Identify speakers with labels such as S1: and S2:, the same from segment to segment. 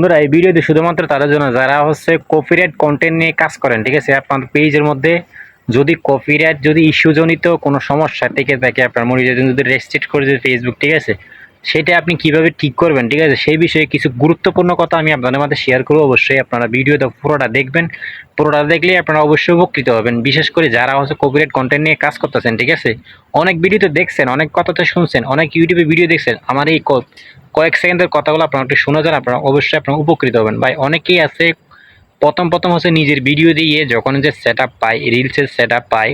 S1: বন্ধুরা, এই ভিডিওতে শুধুমাত্র তাদের জন্য যারা হচ্ছে কপিরাইট কন্টেন্ট নিয়ে কাজ করেন, ঠিক আছে? আপনার পেজের মধ্যে যদি কপিরাইট যদি ইস্যুজনিত কোনো সমস্যা থেকে থাকে, আপনার মনিটাইজেশন যদি রেস্ট্রিক্ট করে যদি ফেসবুক ঠিক আছে? সেটা আপনি কীভাবে ঠিক করবেন, ঠিক আছে? সেই বিষয়ে কিছু গুরুত্বপূর্ণ কথা আমি আপনাদের মধ্যে শেয়ার করব। অবশ্যই আপনারা ভিডিওটা পুরোটা দেখবেন। পুরোটা দেখলে আপনারা অবশ্যই উপকৃত হবেন। বিশেষ করে যারা হচ্ছে কপিরাইট কন্টেন্ট নিয়ে কাজ করতেছেন, ঠিক আছে? অনেক ভিডিওতে দেখছেন, অনেক কথাতে শুনছেন, অনেক ইউটিউবে ভিডিও দেখছেন। আমার এই কয়েক সেকেন্ডের কথাগুলো আপনারা একটু শুনে যান, আপনারা অবশ্যই আপনারা উপকৃত হবেন। ভাই, অনেকেই আছে প্রথম প্রথম হচ্ছে নিজের ভিডিও দিয়ে যখন যে সেট আপ পায় রিলসের সেট আপ পায়,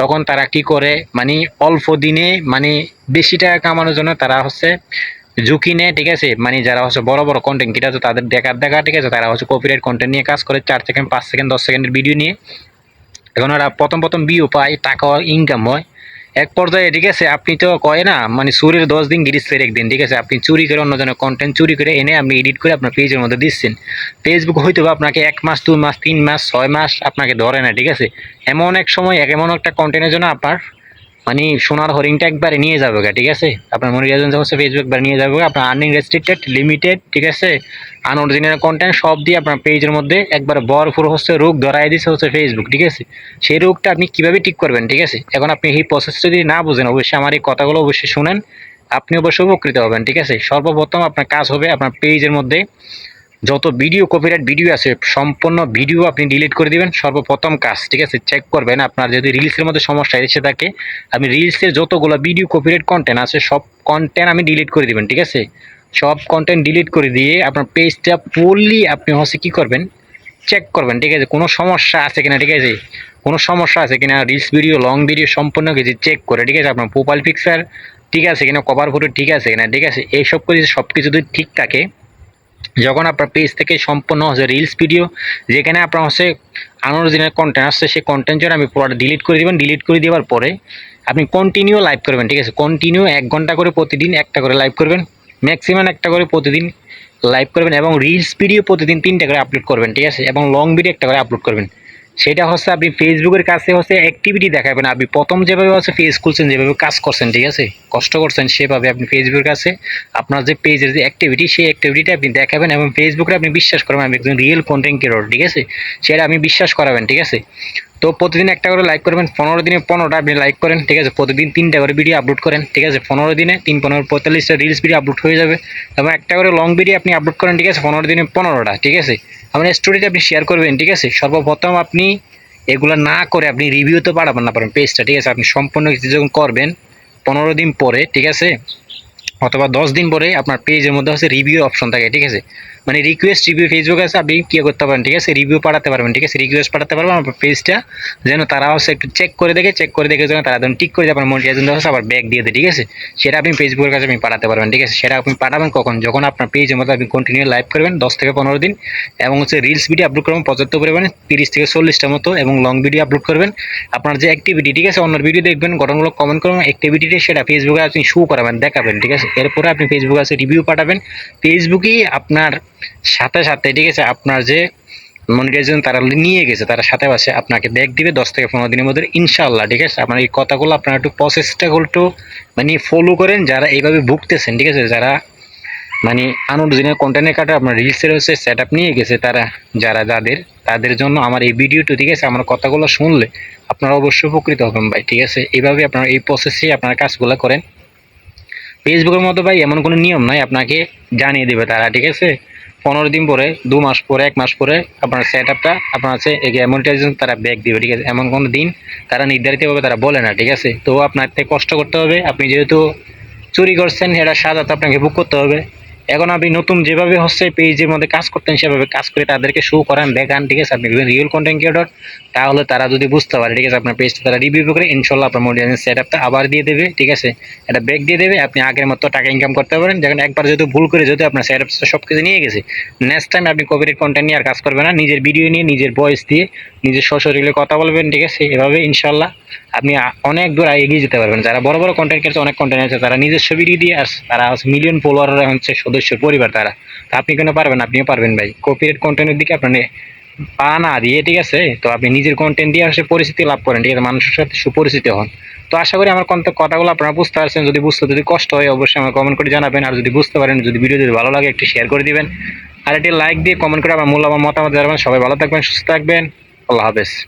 S1: তখন তারা কি করে? মানে অল্প দিনে মানে বেশি টাকা কামানোর জন্য তারা হচ্ছে ঝুঁকি নেয়, ঠিক আছে? মানে যারা হচ্ছে বড় বড় কন্টেন্ট ক্রিয়েটার তাদের দেখার দেখা, ঠিক আছে? তারা হচ্ছে কপিরাইট কন্টেন্ট নিয়ে কাজ করে, চার সেকেন্ড পাঁচ সেকেন্ড দশ সেকেন্ডের ভিডিও নিয়ে। এখন ওরা প্রথম প্রথম ভিউ পায় টাকা ইনকাম হয়। এক পর্যায়ে, ঠিক আছে, আপনি তো কয় না মানে চুরির দশ দিন গিরিশের একদিন, ঠিক আছে, আপনি চুরি করে অন্যজনের কন্টেন্ট চুরি করে এনে আপনি এডিট করে আপনার পেজের মধ্যে দিচ্ছেন। ফেসবুক হয়তো বা আপনাকে এক মাস দুই মাস, তিন মাস, ছয় মাস আপনাকে ধরে না, ঠিক আছে। এমন এক সময়, এমন একটা কন্টেন্টের জন্য আপনার মানে সোনার হরিংটা একবারে নিয়ে যাবে ঠিক আছে? আপনার মনিটাইজেশন হচ্ছে ফেসবুক একবার নিয়ে যাবে আপনার আর্নিং রেস্ট্রিক্টেড লিমিটেড ঠিক আছে? আনঅরিজিনাল কন্টেন্ট সব দিয়ে আপনার পেজের মধ্যে একবার ভরপুর হচ্ছে রোগ ধরাই দিচ্ছে হচ্ছে ফেসবুক ঠিক আছে? সেই রোগটা আপনি কীভাবে ঠিক করবেন, ঠিক আছে? এখন আপনি এই প্রসেস যদি না বুঝেন, অবশ্যই আমার এই কথাগুলো অবশ্যই শুনেন। আপনি অবশ্যই উপকৃত হবেন, ঠিক আছে? সর্বপ্রথম আপনার কাজ হবে আপনার পেজের মধ্যে যত ভিডিও কপিরাইট ভিডিও আছে, সম্পূর্ণ ভিডিও আপনি ডিলিট করে দিবেন। সর্বপ্রথম কাজ, ঠিক আছে? চেক করবেন, আপনার যদি রিলসের মধ্যে সমস্যা এসে থাকে, আপনি রিলসের যতগুলো ভিডিও কপিরাইট কন্টেন্ট আছে, সব কন্টেন্ট আমি ডিলিট করে দিবেন, ঠিক আছে? সব কন্টেন্ট ডিলিট করে দিয়ে আপনার পেজটা ফুললি আপনি হচ্ছে কী করবেন? চেক করবেন, ঠিক আছে? কোনো সমস্যা আছে কিনা, ঠিক আছে? কোনো সমস্যা আছে কিনা? রিলস ভিডিও লং ভিডিও সম্পূর্ণ কিছু চেক করে, ঠিক আছে? আপনার প্রোফাইল পিকচার ঠিক আছে কিনা? কভার ফটো ঠিক আছে কিনা? ঠিক আছে? এইসব কিছু সব কিছু যদি ঠিক থাকে যখন আপনার পেজ থেকে সম্পূর্ণ হচ্ছে রিলস ভিডিও যেখানে আপনার হচ্ছে আনঅরিজিনাল কন্টেন্ট আসছে, সেই কন্টেন্ট আপনি পুরোটা ডিলিট করে দেবেন। ডিলিট করে দেওয়ার পরে আপনি কন্টিনিউ লাইভ করবেন, ঠিক আছে? কন্টিনিউ এক ঘণ্টা করে প্রতিদিন একটা করে লাইভ করবেন। ম্যাক্সিমাম একটা করে প্রতিদিন লাইভ করবেন এবং রিলস ভিডিও প্রতিদিন তিনটা করে আপলোড করবেন, ঠিক আছে? এবং লং ভিডিও একটা করে আপলোড করবেন। সেটা হচ্ছে আপনি ফেসবুকের কাছে হচ্ছে অ্যাক্টিভিটি দেখাবেন। আপনি প্রথম যেভাবে হচ্ছে পেজ খুলছেন, যেভাবে কাজ করছেন, ঠিক আছে? কষ্ট করছেন, সেভাবে আপনি ফেসবুকের কাছে আপনার যে পেজের যে অ্যাক্টিভিটি সেই অ্যাক্টিভিটিটা আপনি দেখাবেন এবং ফেসবুকে আপনি বিশ্বাস করবেন, আমি একজন রিয়েল কন্টেন্ট ক্রিয়েটর ঠিক আছে? সেটা আপনি বিশ্বাস করাবেন, ঠিক আছে? তো প্রতিদিন একটা করে লাইক করবেন, পনেরো দিনে পনেরোটা আপনি লাইক করেন, ঠিক আছে? প্রতিদিন তিনটা করে ভিডিও আপলোড করেন, ঠিক আছে? পনেরো দিনে তিন, পনেরো, পঁয়তাল্লিশটা রিলস ভিডিও আপলোড হয়ে যাবে। এবং একটা করে লং ভিডিও আপনি আপলোড করেন, ঠিক আছে? পনেরো দিনে পনেরোটা, ঠিক আছে? আপনার স্টোরিটা আপনি শেয়ার করবেন, ঠিক আছে? সর্বপ্রথম আপনি এগুলো না করে আপনি রিভিউতে পাঠাবেন না পারেন পেজটা ঠিক আছে? আপনি সম্পূর্ণ কিছু যখন করবেন, পনেরো দিন পরে, ঠিক আছে? অথবা দশ দিন পরে আপনার পেজের মধ্যে হচ্ছে রিভিউ অপশন থাকে, ঠিক আছে? মানে রিকোয়েস্ট রিভিউ ফেসবুক আছে, আপনি কী করতে পারেন ঠিক আছে? রিভিউ পাঠাতে পারবেন, ঠিক আছে? রিকোয়েস্ট পাঠাতে পারবেন আপনার পেজটা যেন তারা হচ্ছে একটু চেক করে দেখে চেক করে দেখে যেন তারা যেন ঠিক করে আপনার মনিটাইজেশন হচ্ছে আবার ব্যাক দিয়ে দেয়, ঠিক আছে? সেটা আপনি ফেসবুকের কাছে আপনি পাঠাতে পারবেন, ঠিক আছে? সেটা আপনি পাঠাবেন কখন? যখন আপনার পেজের মধ্যে আপনি কন্টিনিউ লাইভ করবেন, দশ থেকে পনেরো দিন, এবং হচ্ছে রিলস ভিডিও আপলোড করবেন পর্যাপ্ত পরিমাণে, তিরিশ থেকে চল্লিশটা মতো, এবং লং ভিডিও আপলোড করবেন। আপনার যে অ্যাক্টিভিটি ঠিক আছে? অন্য ভিডিও দেখবেন, গঠনমূলক কমেন্ট করবেন অ্যাক্টিভিটিটা সেটা ফেসবুকে আপনি শো করাবেন, দেখাবেন, ঠিক আছে? এরপরে আপনি ফেসবুকে আছে রিভিউ পাঠাবেন। ফেসবুকেই আপনার সাথে সাথে, ঠিক আছে, আপনার যে মনিটাইজেশন তারা নিয়ে গেছে, তারা সাথে পাশে আপনাকে ব্যাক দিবে দশ থেকে পনেরো দিনের মধ্যে ইনশাল্লাহ ঠিক আছে? আপনার এই কথাগুলো আপনারা একটু প্রসেসটা একটু মানে ফলো করেন, যারা এইভাবে ভুগতেছেন, ঠিক আছে? যারা মানে আনঅরিজিনাল কন্টেন্টের কাটা আপনার রিলসের হচ্ছে সেট আপ নিয়ে গেছে, তারা, যারা যাদের, তাদের জন্য আমার এই ভিডিওটি ঠিক আছে? আমার কথাগুলো শুনলে আপনারা অবশ্যই উপকৃত হবেন ভাই, ঠিক আছে? এইভাবে আপনারা এই প্রসেসেই আপনারা কাজগুলো করেন। ফেসবুকের মতো ভাই, এমন কোনো নিয়ম নাই, আপনাকে জানিয়ে দেবে তারা, ঠিক আছে? পনেরো দিন পরে, দু মাস পরে, এক মাস পরে আপনার সেট আপটা আপনার আছে অ্যামোনিটাইজেশন তারা ব্যাক দিবে, ঠিক আছে? এমন কোনো দিন তারা নির্ধারিতভাবে তারা বলে না, ঠিক আছে? তো আপনার থেকে কষ্ট করতে হবে, আপনি যেহেতু চুরি করছেন এটা সাজা তো আপনাকে বুক করতে হবে। এখন আপনি নতুন যেভাবে হচ্ছে পেজের মধ্যে কাজ করতেন, সেভাবে কাজ করে তাদেরকে শো করান, দেখান, ঠিক আছে? আপনি রিয়েল কন্টেন্ট ক্রিয়েটর তাহলে তারা যদি বুঝতে পারে, ঠিক আছে? আপনার পেজটা তারা রিভিউ করে ইনশাল্লাহ আপনার মোটিভেশন সেট আপটা আবার দিয়ে দেবে, ঠিক আছে? এটা ব্যাক দিয়ে দেবে, আপনি আগের মতো টাকা ইনকাম করতে পারেন। যখন একবার যেহেতু ভুল করে, যেহেতু আপনার সেট আপটা সব কিছু নিয়ে গেছে নেক্সট টাইম আপনি কপিরাইট কন্টেন্ট নিয়ে আর কাজ করবেন না। নিজের ভিডিও নিয়ে, নিজের ভয়েস দিয়ে, নিজের সশরীরে কথা বলবেন, ঠিক আছে? এভাবে ইনশাল্লাহ আপনি অনেক দূর এগিয়ে যেতে পারবেন। যারা বড় বড় কন্টেন্ট ক্রিয়েটার অনেক কন্টেন্ট আছে, তারা নিজস্ব ভিডিও দিয়ে আর তারা মিলিয়ন ফলোয়ার হচ্ছে সদস্য, পরিবার তারা। তা আপনি কেন পারবেন আপনিও পারবেন ভাই। কপিরাইট কন্টেন্টের দিকে আপনার পা না দিয়ে, ঠিক আছে? তো আপনি নিজের কন্টেন্ট দিয়ে আসলে পরিস্থিতি লাভ করেন, ঠিক আছে? মানুষের সাথে সুপরিচিত হন। তো আশা করি আমার কথাগুলো আপনারা বুঝতে পারছেন। যদি বুঝতে যদি কষ্ট হয়, অবশ্যই আমার কমেন্ট করে জানাবেন। আর যদি বুঝতে পারেন, যদি ভিডিও যদি ভালো লাগে, একটু শেয়ার করে দিবেন। আর একটি লাইক দিয়ে কমেন্ট করে আমার মূল্যবান মতামত জানাবেন। সবাই ভালো থাকবেন, সুস্থ থাকবেন। আল্লাহ হাফেজ।